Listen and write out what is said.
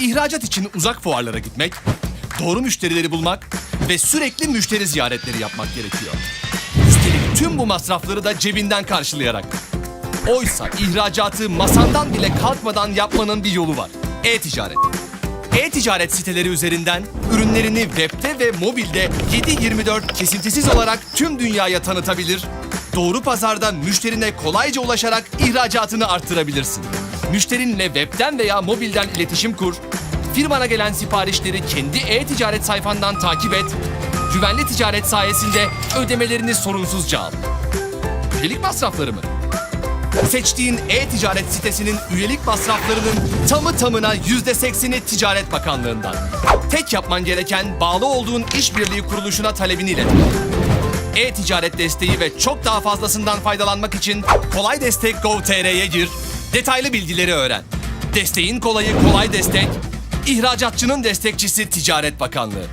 İhracat için uzak fuarlara gitmek, doğru müşterileri bulmak ve sürekli müşteri ziyaretleri yapmak gerekiyor. Üstelik tüm bu masrafları da cebinden karşılayarak. Oysa ihracatı masandan bile kalkmadan yapmanın bir yolu var. E-ticaret. E-ticaret siteleri üzerinden ürünlerini webde ve mobilde 7-24 kesintisiz olarak tüm dünyaya tanıtabilir, doğru pazarda müşterine kolayca ulaşarak ihracatını arttırabilirsin. Müşterinle webden veya mobilden iletişim kur, firmana gelen siparişleri kendi e-ticaret sayfandan takip et, güvenli ticaret sayesinde ödemelerini sorunsuzca al. Üyelik masrafları mı? Seçtiğin e-ticaret sitesinin üyelik masraflarının tamı tamına yüzde sekseni Ticaret Bakanlığı'ndan. Tek yapman gereken bağlı olduğun işbirliği kuruluşuna talebini ilet. E-ticaret desteği ve çok daha fazlasından faydalanmak için Kolay Destek Gov.tr'ye gir, detaylı bilgileri öğren. Desteğin kolayı Kolay Destek, ihracatçının destekçisi Ticaret Bakanlığı.